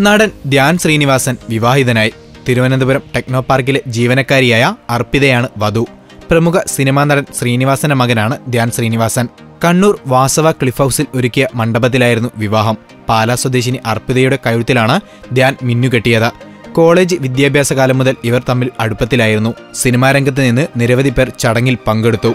നടൻ ധ്യാൻ ശ്രീനിവാസൻ വിവാഹിതനായി. തിരുവനന്തപുരം ടെക്നോ പാർക്കിലെ ജീവനക്കാരിയായ അർപ്പിതയാണ് വധു. പ്രമുഖ സിനിമാ നടൻ ശ്രീനിവാസന്റെ മകനാണ് ധ്യാൻ ശ്രീനിവാസൻ. കണ്ണൂർ വാസവ ക്ലിഫ് ഹൗസിൽ ഒരുക്കിയ മണ്ഡപത്തിലായിരുന്നു വിവാഹം. പാലാ സ്വദേശിനി അർപ്പിതയുടെ കഴുത്തിലാണ് ധ്യാൻ മിന്നുകെട്ടിയത് കോളേജ് വിദ്യാഭ്യാസ കാലം മുതൽ ഇവർ തമ്മിൽ അടുപ്പത്തിലായിരുന്നു. സിനിമാരംഗത്ത് നിന്ന് നിരവധി പേർ ചടങ്ങിൽ പങ്കെടുത്തു.